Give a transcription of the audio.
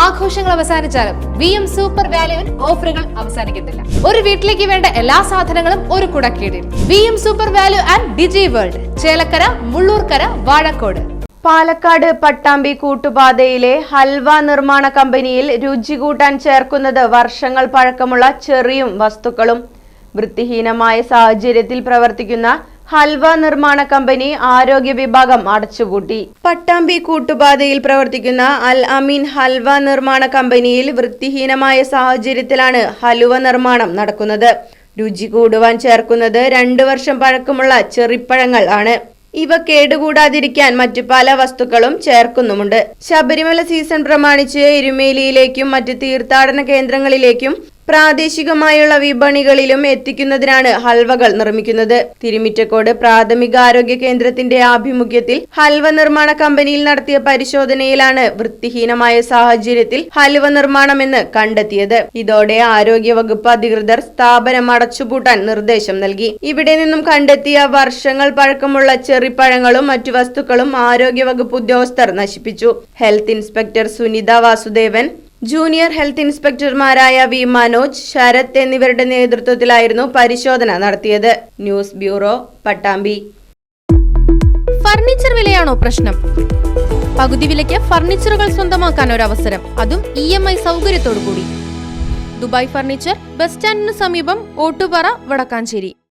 ആഘോഷങ്ങൾ അവസാനിച്ചാലും V M super വാല്യുവിൽ ഓഫറുകൾ അവസാനിക്കുന്നില്ല. ഒരു വീട്ടിലേക്ക് വേണ്ട എല്ലാ സാധനങ്ങളും ഒരു കുടക്കീടിൽ. V M super value and Digi world Chelakkara Mullurkara Vazhakode. Palakkad Pattambi കൂട്ടുപാതയിലെ halwa നിർമ്മാണ കമ്പനിയിൽ രുചി കൂട്ടാൻ ചേർക്കുന്നത് വർഷങ്ങൾ പഴക്കമുള്ള ചെറിയും വസ്തുക്കളും. വൃത്തിഹീനമായ സാഹചര്യത്തിൽ പ്രവർത്തിക്കുന്ന ഹൽവ നിർമ്മാണ കമ്പനി ആരോഗ്യ വിഭാഗം അടച്ചുപൂട്ടി. പട്ടാമ്പി കൂട്ടുപാതയിൽ പ്രവർത്തിക്കുന്ന അൽ അമീൻ ഹൽവ നിർമ്മാണ കമ്പനിയിൽ വൃത്തിഹീനമായ സാഹചര്യത്തിലാണ് ഹലുവ നിർമ്മാണം നടക്കുന്നത്. രുചി കൂടുവാൻ ചേർക്കുന്നത് രണ്ടു വർഷം പഴക്കമുള്ള ചെറിപ്പഴങ്ങൾ ആണ്. ഇവ കേടുകൂടാതിരിക്കാൻ മറ്റു പല വസ്തുക്കളും ചേർക്കുന്നുമുണ്ട്. ശബരിമല സീസൺ പ്രമാണിച്ച് എരുമേലിയിലേക്കും മറ്റ് തീർത്ഥാടന കേന്ദ്രങ്ങളിലേക്കും പ്രാദേശികമായുള്ള വിപണികളിലും എത്തിക്കുന്നതിനാണ് ഹൽവകൾ നിർമ്മിക്കുന്നത്. തിരുമിറ്റക്കോട് പ്രാഥമിക ആരോഗ്യ കേന്ദ്രത്തിന്റെ ആഭിമുഖ്യത്തിൽ ഹൽവ നിർമ്മാണ കമ്പനിയിൽ നടത്തിയ പരിശോധനയിലാണ് വൃത്തിഹീനമായ സാഹചര്യത്തിൽ ഹൽവ നിർമ്മാണമെന്ന് കണ്ടെത്തിയത്. ഇതോടെ ആരോഗ്യ വകുപ്പ് അധികൃതർ സ്ഥാപനം അടച്ചുപൂട്ടാൻ നിർദ്ദേശം നൽകി. ഇവിടെ നിന്നും കണ്ടെത്തിയ വർഷങ്ങൾ പഴക്കമുള്ള ചെറിപ്പഴങ്ങളും മറ്റു വസ്തുക്കളും ആരോഗ്യ വകുപ്പ് ഉദ്യോഗസ്ഥർ നശിപ്പിച്ചു. Health inspector Sunitha Vasudevan junior health ഇൻസ്പെക്ടർമാരായ V Manoj Sarath എന്നിവരുടെ നേതൃത്വത്തിലായിരുന്നു പരിശോധന നടത്തിയത്. News bureau Pattambi. ഫർണിച്ചർ വിലയാണോ പ്രശ്നം? പകുതി വിലയ്ക്ക് ഫർണിച്ചറുകൾ സ്വന്തമാക്കാൻ ഒരു അവസരം അതും ഇ എം ഐ സൗകര്യത്തോടു കൂടി ദുബായ് ഫർണിച്ചർ ബസ് സ്റ്റാൻഡിന് സമീപം ഓട്ടുപാറ വടക്കാഞ്ചേരി.